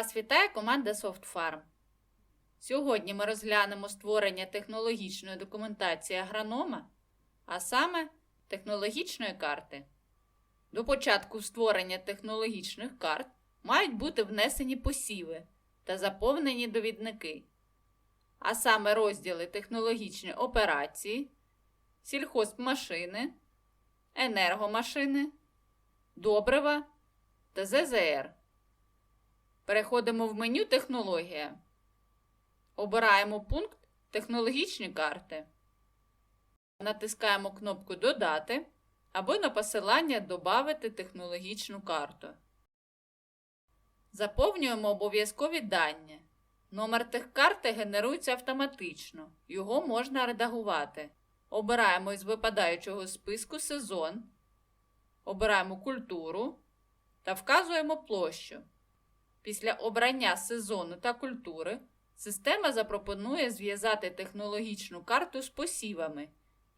Вас вітає команда SoftFarm. Сьогодні ми розглянемо створення технологічної документації агронома, а саме технологічної карти. До початку створення технологічних карт мають бути внесені посіви та заповнені довідники, а саме розділи технологічні операції, сільхозмашини, енергомашини, добрива та ЗЗР. Переходимо в меню Технологія. Обираємо пункт Технологічні карти. Натискаємо кнопку Додати або на посилання Добавити технологічну карту. Заповнюємо обов'язкові дані. Номер техкарти генерується автоматично. Його можна редагувати. Обираємо із випадаючого списку сезон. Обираємо культуру та вказуємо площу. Після обрання сезону та культури система запропонує зв'язати технологічну карту з посівами,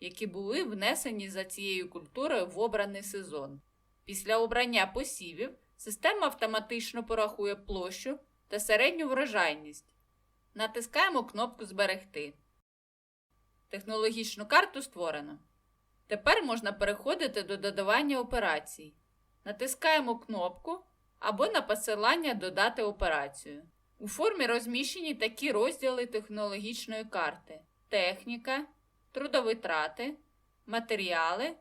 які були внесені за цією культурою в обраний сезон. Після обрання посівів система автоматично порахує площу та середню врожайність. Натискаємо кнопку Зберегти. Технологічну карту створено. Тепер можна переходити до додавання операцій. Натискаємо кнопку або на посилання Додати операцію. У формі розміщені такі розділи технологічної карти: техніка, трудовитрати, матеріали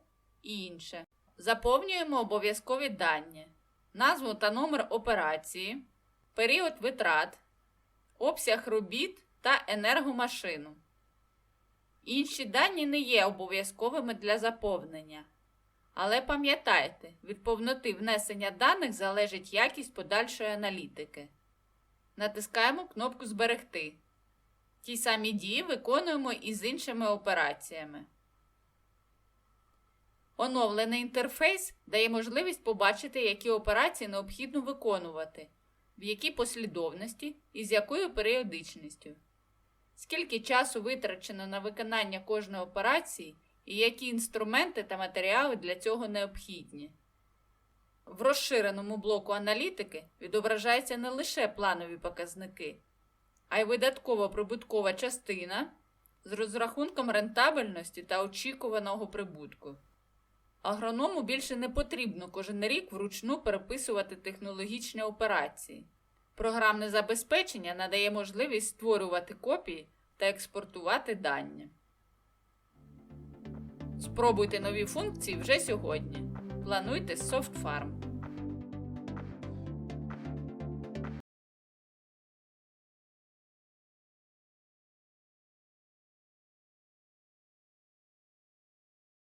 і інше. Заповнюємо обов'язкові дані, назву та номер операції, період витрат, обсяг робіт та енергомашину. Інші дані не є обов'язковими для заповнення. Але пам'ятайте, від повноти внесення даних залежить якість подальшої аналітики. Натискаємо кнопку Зберегти. Ті самі дії виконуємо і з іншими операціями. Оновлений інтерфейс дає можливість побачити, які операції необхідно виконувати, в якій послідовності і з якою періодичністю, скільки часу витрачено на виконання кожної операції і які інструменти та матеріали для цього необхідні. В розширеному блоку аналітики відображаються не лише планові показники, а й видатково-прибуткова частина з розрахунком рентабельності та очікуваного прибутку. Агроному більше не потрібно кожен рік вручну переписувати технологічні операції. Програмне забезпечення надає можливість створювати копії та експортувати дані. Спробуйте нові функції вже сьогодні. Плануйте з SoftFarm.